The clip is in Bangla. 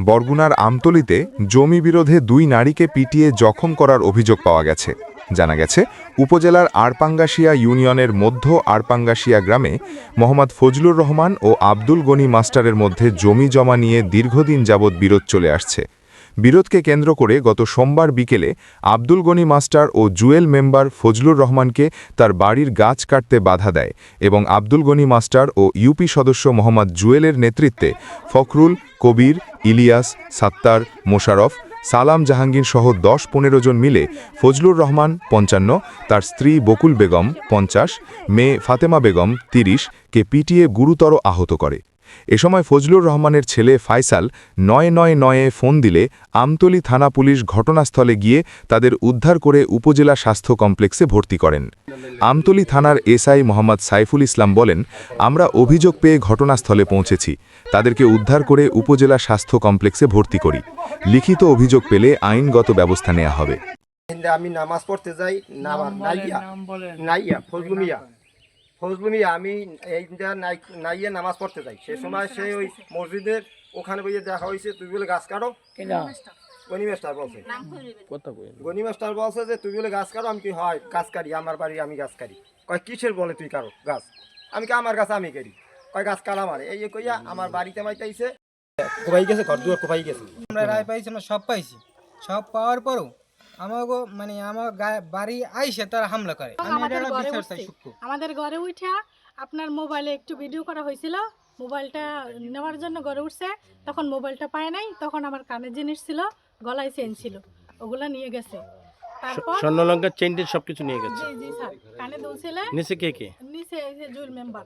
বরগুনার আমতলিতে জমি বিরোধে দুই নারীকে পিটিয়ে জখম করার অভিযোগ পাওয়া গেছে। জানা গেছে, উপজেলার আরপাঙ্গাশিয়া ইউনিয়নের মধ্য আরপাঙ্গাশিয়া গ্রামে মোহাম্মদ ফজলুর রহমান ও আব্দুল গনি মাস্টারের মধ্যে জমি জমা নিয়ে দীর্ঘদিন যাবৎ বিরোধ চলে আসছে। বিরোধকে কেন্দ্র করে গত সোমবার বিকেলে আব্দুল গনি মাস্টার ও জুয়েল মেম্বার ফজলুর রহমানকে তার বাড়ির গাছ কাটতে বাধা দেয় এবং আব্দুল গনি মাস্টার ও ইউপি সদস্য মোহাম্মদ জুয়েলের নেতৃত্বে ফখরুল, কবির, ইলিয়াস, সাত্তার, মোশারফ, সালাম জাহাঙ্গীর সহ দশ পনেরো জন মিলে ফজলুর রহমান পঞ্চান্ন, তার স্ত্রী বকুল বেগম পঞ্চাশ, মেয়ে ফাতেমা বেগম তিরিশ, কে পিটিয়ে গুরুতর আহত করে। এ সময় ফজলুর রহমানের ছেলে ফাইসাল নয় নয় নয়ে ফোন দিলে আমতলী থানা পুলিশ ঘটনাস্থলে গিয়ে তাদের উদ্ধার করে উপজেলা স্বাস্থ্য কমপ্লেক্সে ভর্তি করেন। আমতলী থানার এসআই মোহাম্মদ সাইফুল ইসলাম বলেন আমরা অভিযোগ পেয়ে ঘটনাস্থলে পৌঁছেছি। তাদেরকে উদ্ধার করে উপজেলা স্বাস্থ্য কমপ্লেক্সে ভর্তি করি। লিখিত অভিযোগ পেলে আইনগত ব্যবস্থা নেওয়া হবে। আমি নামাজ পড়তে যাই নামাজ নাইয়া নাইয়া ফজলু মিয়া ফজলু মিয়া আমি এই নাইয়া নামাজ পড়তে যাই। সে সময় সে ওই মসজিদের ওখানে বইয়ে দেখা হয়েছে তুই বলে গাছ কাটো। গনি মাস্টার বলছে। কথা গনি মাস্টার বলছে যে তুই বলে গাছ কাটো। আমি কি হয় গাছ কাটি আমার বাড়ি আমি গাছ কাটি। কয় কিসের বলে তুই কারও গাছ? আমি কি আমার গাছ আমি কাটি। কয় গাছ কাটা মারে এই কইয়া আমার বাড়িতে মাইতাইছে। কোপাই গেছে ঘর দুয়ার কোপাই গেছে। আমরা রায় পাইছি আমরা সব পাইছি। সব পাওয়ার পরও আমাকে মানে আমার বাড়ি আইসে তারা হামলা করে। আমাদের ঘরে আমাদের উঠা আপনার মোবাইলে একটু ভিডিও করা হয়েছিল। মোবাইলটা নেওয়ার জন্য ঘরে উঠছে। তখন মোবাইলটা পায় নাই। তখন আমার কানে জিনিস ছিল গলায় চেন ছিল। ওগুলা নিয়ে গেছে। তারপর স্বর্ণলঙ্কার চেনটেন সবকিছু নিয়ে গেছে। জি জি স্যার। কানে দুলছিলে। নিচে কে কে? নিচে জুল মেম্বার।